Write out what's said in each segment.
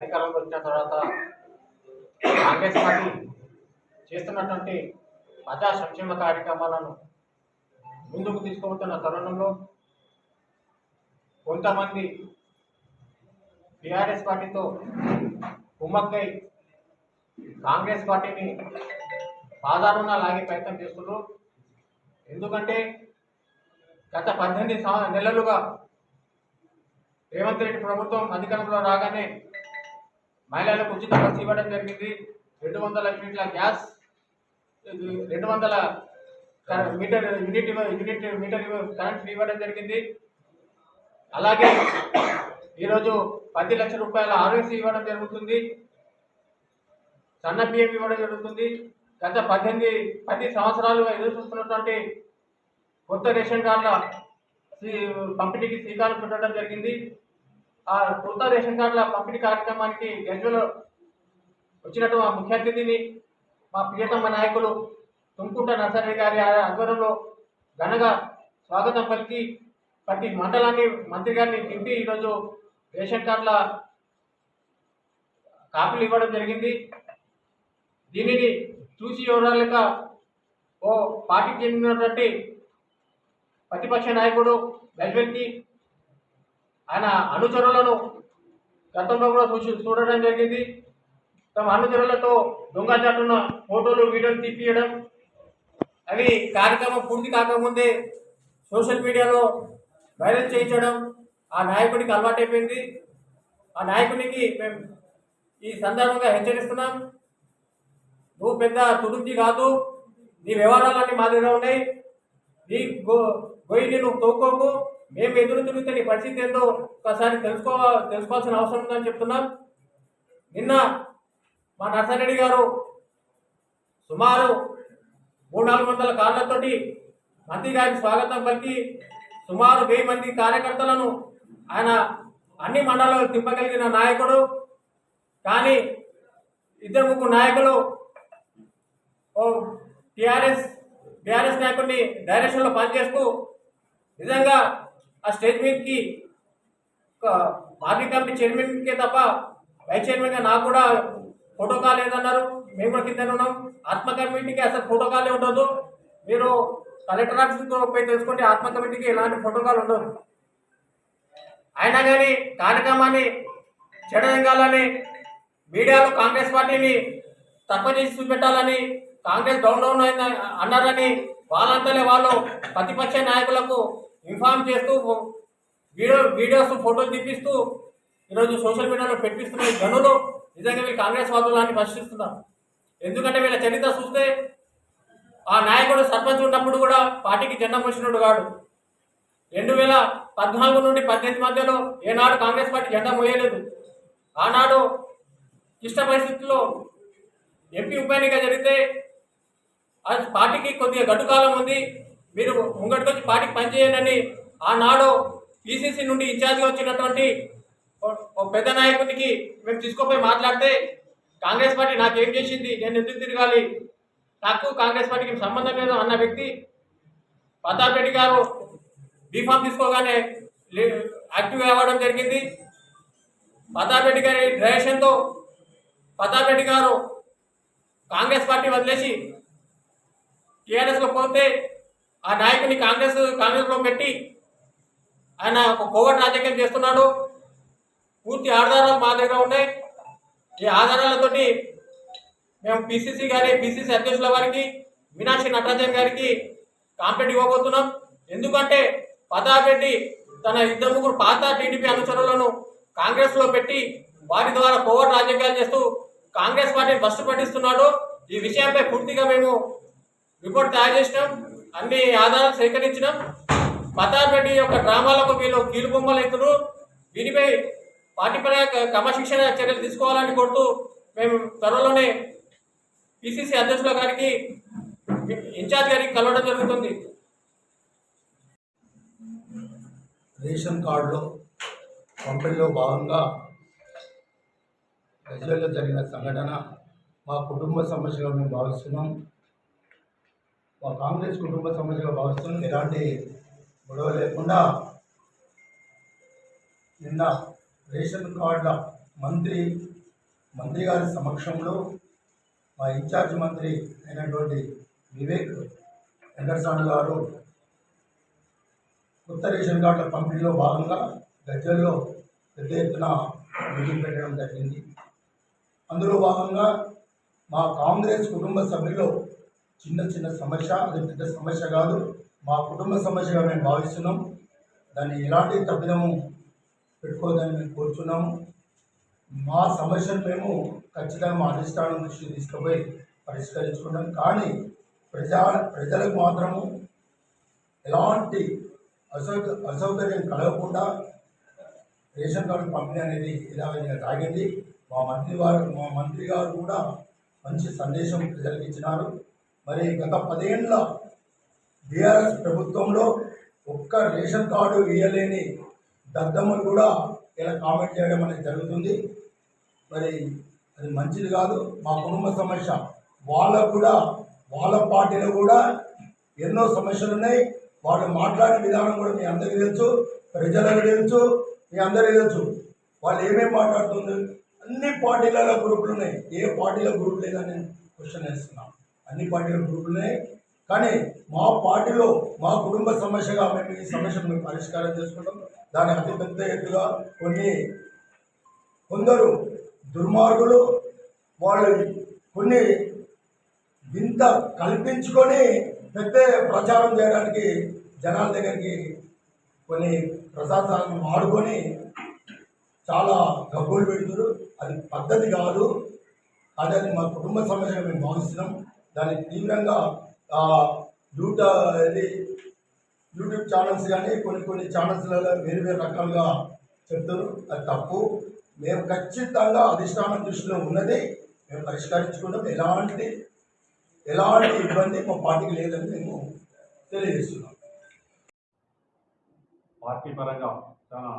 అధికారంలో వచ్చిన తర్వాత కాంగ్రెస్ పార్టీ చేస్తున్నటువంటి ప్రజా సంక్షేమ కార్యక్రమాలను ముందుకు తీసుకుపోతున్న తరుణంలో కొంతమంది టీఆర్ఎస్ పార్టీతో కుమ్మక్కై కాంగ్రెస్ పార్టీని సాధారణ లాగే ప్రయత్నం చేస్తున్నారు. ఎందుకంటే గత పద్దెనిమిది నెలలుగా రేవంత్ రెడ్డి ప్రభుత్వం అధికారంలో రాగానే మహిళలకు ఉచిత బస్సు ఇవ్వడం జరిగింది. రెండు వందల యూనిట్ల గ్యాస్ రెండు వందల meter unit unit meter current free ఇవ్వడం జరిగింది. అలాగే ఈరోజు పది లక్షల రూపాయల ఆర్ఎస్ ఇవ్వడం జరుగుతుంది. సన్న బియ్యం ఇవ్వడం జరుగుతుంది. గత పద్దెనిమిది పది సంవత్సరాలుగా ఎదురు చూస్తున్నటువంటి కొత్త రేషన్ కార్డుల పంపిణీకి శ్రీకారం చుట్టడం జరిగింది. ఆ కొత్త రేషన్ కార్డుల పంపిణీ కార్యక్రమానికి గజ్వెలో వచ్చినట్టు మా ముఖ్య అతిథిని మా ప్రియతమ నాయకులు తుంకుంట నర్సరీ గారి ఆధ్వర్యంలో ఘనంగా స్వాగతం పలికి ప్రతి మండలాన్ని మంత్రి గారిని దింపి ఈరోజు రేషన్ కార్డుల కాపీలు ఇవ్వడం జరిగింది. దీనిని చూసి ఎవరాలేక ఓ పార్టీకి చెందినటువంటి ప్రతిపక్ష నాయకుడు గజ్వెల్కి ఆయన అనుచరులను గతంలో కూడా చూసి చూడడం జరిగింది. తమ అనుచరులతో దొంగచాటున ఫోటోలు వీడియోలు తీపియడం. అవి కార్యక్రమం పూర్తి కాకముందే సోషల్ మీడియాలో వైరల్ చేయించడం ఆ నాయకుడికి అలవాటైపోయింది. ఆ నాయకునికి మేము ఈ సందర్భంగా హెచ్చరిస్తున్నాం. నువ్వు పెద్ద తుడుంజి కాదు నీ వ్యవహారాలన్నీ మా దగ్గర ఉన్నాయి. నీ గో గొయ్యి నువ్వు తోక్కోకు. మేము ఎదురు తిరిగితే నీ పరిస్థితి ఏందో ఒకసారి తెలుసుకో తెలుసుకోవాల్సిన అవసరం ఉందని చెప్తున్నాం. నిన్న మా నర్సారెడ్డి గారు సుమారు మూడు నాలుగు వందల కార్లతోటి మంత్రి గారికి స్వాగతం పలికి సుమారు వెయ్యి మంది కార్యకర్తలను ఆయన అన్ని మండలాలు తిప్పగలిగిన నాయకుడు. కానీ ఇద్దరు ముగ్గురు నాయకులు ఓ టిఆర్ఎస్ టిఆర్ఎస్ నాయకుడిని డైరెక్షన్లో పనిచేస్తూ నిజంగా ఆ స్టేజ్ మీదకి ఒక మార్కెట్ కమిటీ చైర్మన్కే తప్ప వైస్ చైర్మన్గా నాకు కూడా ఫోటో కాలేదన్నారు మేము కూడా కింద ఉన్నాం. ఆత్మ కమిటీకి అసలు ఫోటో కాలే ఉండదు. మీరు కలెక్టర్ ఆఫీస్ పోయి తెలుసుకోండి ఆత్మ కమిటీకి ఎలాంటి ఫోటో కాల్ ఉండదు. అయినా కానీ కార్యక్రమాన్ని చెడదెంగాలని మీడియాలో కాంగ్రెస్ పార్టీని తక్కువ చేసి చూపెట్టాలని కాంగ్రెస్ డౌన్ డౌన్ అయిందని అన్నారని వాళ్ళంతలే వాళ్ళు ప్రతిపక్ష నాయకులకు ఇన్ఫార్మ్ చేస్తూ వీడియో వీడియోస్ ఫోటోలు తీపిస్తూ ఈరోజు సోషల్ మీడియాలో పెట్టిస్తున్న గనులు నిజంగా వీళ్ళు కాంగ్రెస్ వాదులని ప్రశ్నిస్తున్నారు. ఎందుకంటే వీళ్ళ చరిత్ర చూస్తే ఆ నాయకుడు సర్పంచ్ ఉన్నప్పుడు కూడా పార్టీకి జెండా మోసినోడు కాడు. రెండు వేల పద్నాలుగు నుండి పద్దెనిమిది మధ్యలో ఏనాడు కాంగ్రెస్ పార్టీ జెండా మోయలేదు ఆనాడు క్లిష్ట పరిస్థితుల్లో ఎంపీ ఉప ఎన్నిక జరిగితే పార్టీకి కొద్దిగా గడ్డు కాలం ఉంది. మీరు ముంగటికి పార్టీకి పనిచేయండి. ఆనాడు పిసిసి నుండి ఇన్ఛార్జ్గా వచ్చినటువంటి పెద్ద నాయకునికి మేము తీసుకుపోయి మాట్లాడితే కాంగ్రెస్ పార్టీ నాకేం చేసింది? నేను ఎందుకు తిరగాలి? నాకు కాంగ్రెస్ పార్టీకి సంబంధం లేదు అన్న వ్యక్తి ప్రతాప్ రెడ్డి గారు బీఫామ్ తీసుకోగానే లే- యాక్టివ్ అవ్వడం జరిగింది. ప్రతాప్ రెడ్డి గారి డైరెక్షన్తో ప్రతాప్ రెడ్డి గారు కాంగ్రెస్ పార్టీ వదిలేసి టీఆర్ఎస్లో పోతే ఆ నాయకుని కాంగ్రెస్ కాంగ్రెస్లో పెట్టి ఆయన ఒక కోవట్ రాజకీయం చేస్తున్నాడు. పూర్తి ఆధారాలు మా దగ్గర ఉన్నాయి. ఈ ఆధారాలతోటి మేము పిసిసి గారి పిసిసి అధ్యక్షుల వారికి మీనాక్షి నటరాజన్ గారికి కాంప్లైంట్ ఇవ్వబోతున్నాం. ఎందుకంటే పతాపెట్టి తన ఇద్దరు ముగ్గురు పాత టీడీపీ అనుచరులను కాంగ్రెస్లో పెట్టి వారి ద్వారా కోవట్ రాజకీయాలు చేస్తూ కాంగ్రెస్ పార్టీని బస్సు పట్టిస్తున్నాడు. ఈ విషయంపై పూర్తిగా మేము రిపోర్ట్ తయారు చేసినాం. అన్ని ఆధారాలు సేకరించినాం ప్రతాప్ రెడ్డి యొక్క డ్రామాలకు వీళ్ళు కీలుబొమ్మలు అవుతున్నారు. దీనిపై పార్టీపై క్రమశిక్షణ చర్యలు తీసుకోవాలని కోరుతూ మేము త్వరలోనే పిసిసి అధ్యక్షుల గారికి ఇన్ఛార్జ్ గారికి కలవడం జరుగుతుంది. రేషన్ కార్డులో పంపిణీలో భాగంగా ప్రజల్లో జరిగిన సంఘటన మా కుటుంబ సమస్యగా మేము భావిస్తున్నాం. మా కాంగ్రెస్ కుటుంబ సమస్యగా భావిస్తున్నాం ఎలాంటి గొడవ లేకుండా నిన్న రేషన్ కార్డుల మంత్రి మంత్రి గారి సమక్షంలో మా ఇన్ఛార్జ్ మంత్రి అయినటువంటి వివేక్ వెంకటస్వామి గారు కొత్త రేషన్ కార్డుల పంపిణీలో భాగంగా గజ్జల్లో పెద్ద ఎత్తున మీటింగ్ పెట్టడం జరిగింది. అందులో భాగంగా మా కాంగ్రెస్ కుటుంబ సభ్యుల్లో చిన్న చిన్న సమస్య అది పెద్ద సమస్య కాదు. మా కుటుంబ సమస్యగా మేము భావిస్తున్నాం. దాన్ని ఎలాంటి తప్పిదము పెట్టుకోదని మేము కోరుచున్నాము మా సమస్యను మేము ఖచ్చితంగా మా అధిష్టానం దృష్టికి తీసుకుపోయి పరిష్కరించుకుంటాం. కానీ ప్రజా ప్రజలకు మాత్రము ఎలాంటి అసౌక అసౌకర్యం కలగకుండా రేషన్ కార్డు పంపిణీ అనేది ఇలా సాగింది. మా మంత్రి వారు మా మంత్రి గారు కూడా మంచి సందేశం ప్రజలకు ఇచ్చినారు. మరి గత పదేళ్ళ బీఆర్ఎస్ ప్రభుత్వంలో ఒక్క రేషన్ కార్డు వేయలేని దద్దమ్మలు కూడా ఇలా కామెంట్ చేయడం అనేది జరుగుతుంది. మరి అది మంచిది కాదు మా కుటుంబ సమస్య. వాళ్ళకు కూడా వాళ్ళ పార్టీలో కూడా ఎన్నో సమస్యలు ఉన్నాయి. వాళ్ళు మాట్లాడే విధానం కూడా మీ అందరికీ తెలుసు ప్రజలకు తెలుసు మీ అందరికీ తెలుసు. వాళ్ళు ఏమేమి మాట్లాడుతున్నారు? అన్ని పార్టీలలో గ్రూపులు ఉన్నాయి. ఏ పార్టీలో గ్రూప్ లేదని నేను క్వశ్చన్ వేస్తున్నాను అన్ని పార్టీల గ్రూపులు ఉన్నాయి. కానీ మా పార్టీలో మా కుటుంబ సమస్యగా మేము ఈ సమస్యను మేము పరిష్కారం చేసుకుంటాం. దాని అతి పెద్ద ఎత్తుగా కొన్ని కొందరు దుర్మార్గులు వాళ్ళు కొన్ని వింత కల్పించుకొని పెద్ద ప్రచారం చేయడానికి జనాల దగ్గరికి కొన్ని ప్రసాదాలను వాడుకొని చాలా గబ్బులు పెడుతున్నారు. అది పద్ధతి కాదు. అది మా కుటుంబ సమస్యగా మేము భావిస్తున్నాం. దాన్ని తీవ్రంగా ఆ, యూట ఇది యూట్యూబ్ ఛానల్స్ కానీ కొన్ని కొన్ని ఛానల్స్లలో వేరు వేరు రకాలుగా చెప్తారు. అది తప్పు. మేము ఖచ్చితంగా అధిష్టానం దృష్టిలో ఉన్నది. మేము పరిష్కరించుకుంటాం. ఎలాంటి ఎలాంటి ఇబ్బంది మా పార్టీకి లేదని మేము తెలియజేస్తున్నాం. పార్టీ పరంగా చాలా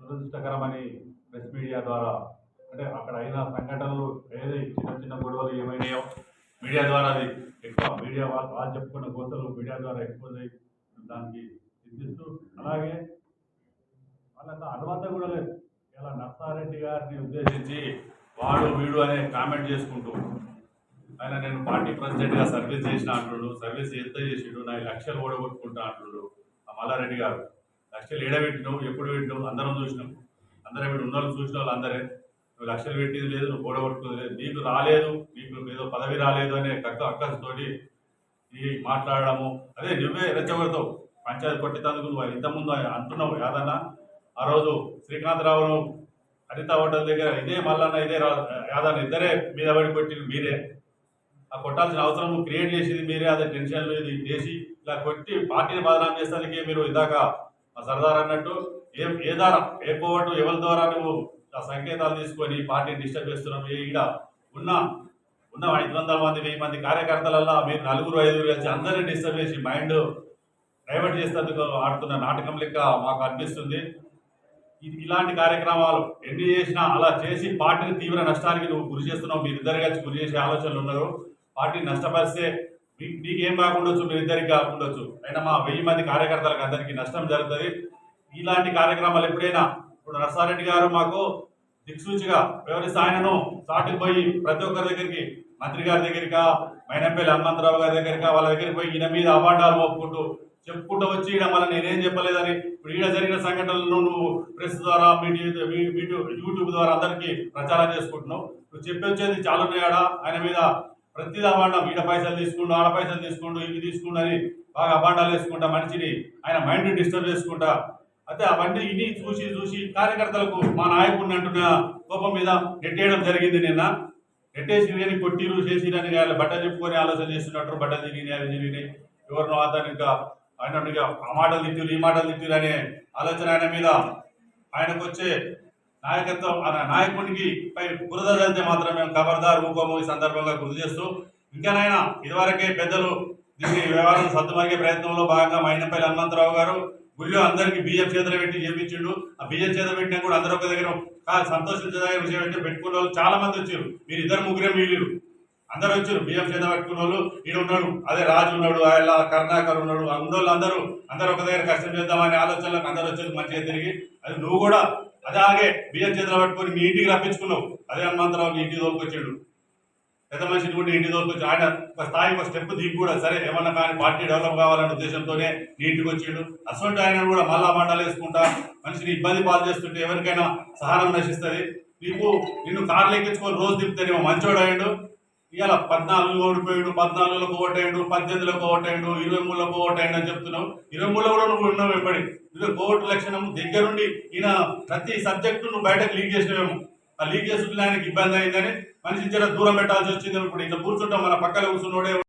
దురదృష్టకరమని ప్రెస్ మీడియా ద్వారా అంటే అక్కడ అయిన సంఘటనలు ఏది చిన్న చిన్న గొడవలు ఏమైనాయో మీడియా ద్వారా అది ఎక్కువ మీడియా వాళ్ళు వాళ్ళు చెప్పుకున్న గోతలు మీడియా ద్వారా ఎక్స్పోజ్ అయ్యి దానికి చింతిస్తూ అలాగే వాళ్ళంతా అనుబంధం కూడా లేదు. ఇలా నర్సారెడ్డి గారిని ఉద్దేశించి వాడు వీడు అనే కామెంట్ చేసుకుంటూ ఆయన నేను పార్టీ ప్రెసిడెంట్గా సర్వీస్ చేసిన అంటుడు సర్వీస్ ఎంత చేసిండు నా లక్షలు ఓడగొట్టుకుంటా అంటున్నాడు ఆ మల్లారెడ్డి గారు. లక్షలు ఏడబెట్టినావు ఎప్పుడు పెట్టినావు అందరం చూసినాం. అందరం వీడు ఉన్న వాళ్ళు చూసిన వాళ్ళు అందరే నువ్వు లక్షలు పెట్టింది లేదు నువ్వు ఓడగొట్టుకుంది లేదు. నీకు రాలేదు నీకు ఏదో పదవి రాలేదు అనే కక్క అక్కస్తోటి ఈ మాట్లాడడము. అదే నువ్వే రెచ్చగొడతావు. పంచాయతీ కొట్టేందుకు నువ్వు ఇంతకుముందు అంటున్నావు యాదన్న. ఆ రోజు శ్రీకాంతరావును హరిత హోటల్ దగ్గర ఇదే మల్లన్న ఇదే రా- యాదన్న ఇద్దరే మీద పడి కొట్టింది మీరే. ఆ కొట్టాల్సిన అవసరం క్రియేట్ చేసేది మీరే అదే టెన్షన్లు ఇది చేసి ఇలా కొట్టి పార్టీని బదనాం చేసేందుకే మీరు ఇందాక ఆ సర్దార్ అన్నట్టు ఏ ఏ ద్వారా ఏ పోవట్టు ఎవరి ద్వారా నువ్వు సంకేతాలు తీసుకొని పార్టీని డిస్టర్బ్ చేస్తున్నాం. ఈడ ఉన్న ఉన్న ఐదు వందల మంది వెయ్యి మంది కార్యకర్తలల్లో మీరు నలుగురు ఐదుగురు కలిసి అందరినీ డిస్టర్బ్ చేసి మైండ్ డైవర్ట్ చేసేందుకు ఆడుతున్న నాటకం లెక్క మాకు అనిపిస్తుంది. ఇలాంటి కార్యక్రమాలు ఎన్ని చేసినా అలా చేసి పార్టీని తీవ్ర నష్టానికి నువ్వు గురి చేస్తున్నావు. మీరిద్దరు కలిసి గురి చేసే ఆలోచనలు ఉన్నారు. పార్టీని నష్టపరిస్తే మీ- నీకేం కాకుండొచ్చు? మీరిద్దరికి కాకుండొచ్చు. అయినా మా వెయ్యి మంది కార్యకర్తలకు అందరికీ నష్టం జరుగుతుంది. ఇలాంటి కార్యక్రమాలు ఎప్పుడైనా ఇప్పుడు నరసారెడ్డి గారు మాకు దిక్సూచిగా ఎవరి ఆయనను సాటుకు పోయి ప్రతి ఒక్కరి దగ్గరికి మంత్రి గారి దగ్గరికా మైనంపల్లి హనుమంతరావు గారి దగ్గరిక వాళ్ళ దగ్గరికి పోయి ఈయన మీద అవార్డాలు ఒప్పుకుంటూ చెప్పుకుంటూ వచ్చి ఈడ మళ్ళీ నేనేం చెప్పలేదని ఇప్పుడు ఈడ జరిగిన సంఘటనలను నువ్వు ప్రెస్ ద్వారా మీడియా యూట్యూబ్ ద్వారా అందరికీ ప్రచారం చేసుకుంటున్నావు. నువ్వు చెప్పి వచ్చేది చాలా ఉన్నాయాడ ఆయన మీద ప్రతిదీ అవాండం ఈడ పైసలు తీసుకుంటూ ఆడ పైసలు తీసుకుంటూ ఇవి తీసుకుంటూ అని బాగా అవాండాలు వేసుకుంటా మనిషిని ఆయన మైండ్ డిస్టర్బ్ చేసుకుంటా అయితే అవన్నీ ఇని చూసి చూసి కార్యకర్తలకు మా నాయకుడిని అంటున్న కోపం మీద నెట్టేయడం జరిగింది నిన్న. నెట్టేసి కానీ కొట్టిరు చేసిరని వాళ్ళ బట్ట చెప్పుకొని ఆలోచన చేస్తున్నట్టు బట్ట తిరిగినాయి అవి తిరిగినాయి. ఎవరినో అతను ఇంకా ఆయన ఆ మాటలు తిట్టిరు ఈ మాటలు తిట్టిరు అనే ఆలోచన ఆయన మీద ఆయనకు వచ్చే నాయకత్వం ఆయన నాయకునికి పై బురద జరిగితే మాత్రం మేము ఖబర్దార్ ఊకోము ఈ సందర్భంగా గుర్తు చేస్తూ ఇంకానైనా ఇదివరకే పెద్దలు దీన్ని వ్యవహారం సర్దుమరిగే ప్రయత్నంలో భాగంగా మైనంపల్లి హనుమంతరావు గారు గుళ్ళో అందరికి బియ్యం చేతులు పెట్టి చేపించిండు. ఆ బియ్యం చేతులు పెట్టినా కూడా అందరూ ఒక దగ్గర కా- సంతోషించదగిన విషయం అంటే పెట్టుకున్న వాళ్ళు చాలా మంది వచ్చారు. మీరు ఇద్దరు ముగ్గురే మిగిలిరు. అందరూ వచ్చారు. బియ్యం చేత పెట్టుకున్న వాళ్ళు ఈయన ఉన్నాడు. అదే రాజు ఉన్నాడు ఆయన కర్ణాకర్ ఉన్నాడు. ఉన్నోళ్ళు అందరూ అందరూ ఒక దగ్గర కష్టం చేద్దామనే ఆలోచనలకు అందరూ వచ్చారు మంచిగా తిరిగి. అది నువ్వు కూడా అదే అలాగే బియ్యం చేతులు పట్టుకొని మీ ఇంటికి రప్పించుకున్నావు. అదే హనుమంతరావు ఇంటికి తోలుకొచ్చాడు. పెద్ద మనిషిని కూడా ఇంటికి తోలుకొచ్చి ఆయన ఒక స్థాయి ఒక స్టెప్ దిగి కూడా సరే ఏమన్నా కానీ పార్టీ డెవలప్ కావాలనే ఉద్దేశంతోనే నీ ఇంటికి వచ్చిండు. అసలు ఆయన కూడా మళ్ళా మండలు వేసుకుంటా మనిషిని ఇబ్బంది పాలు చేస్తుంటే ఎవరికైనా సహనం నశిస్తుంది. నీకు నిన్ను కార్లు ఎక్కించుకొని రోజు తిప్పుతానేమో మంచోడు అయ్యాడు. ఇవాళ పద్నాలుగు ఓడిపోయాడు పద్నాలుగులకు ఓటేయండు పద్దెనిమిదిలకు ఓటేయండు ఇరవై మూడులకు ఓటేయండు అని చెప్తున్నావు. ఇరవై మూడులో కూడా నువ్వు ఉన్నావు వెంబడి ఇరవై కోర్టు లక్షణం దగ్గరుండి ఈయన ప్రతి సబ్జెక్టు నువ్వు బయటకు లీక్ చేసినవేమో. ఆ లీక్ చేస్తుంటే ఆయనకి ఇబ్బంది అయిందని మనిషి జర దూరం పెట్టాల్సి వచ్చింది. ఇప్పుడు ఇట్లా కూర్చుంటాం మన పక్కన కూర్చున్నోడే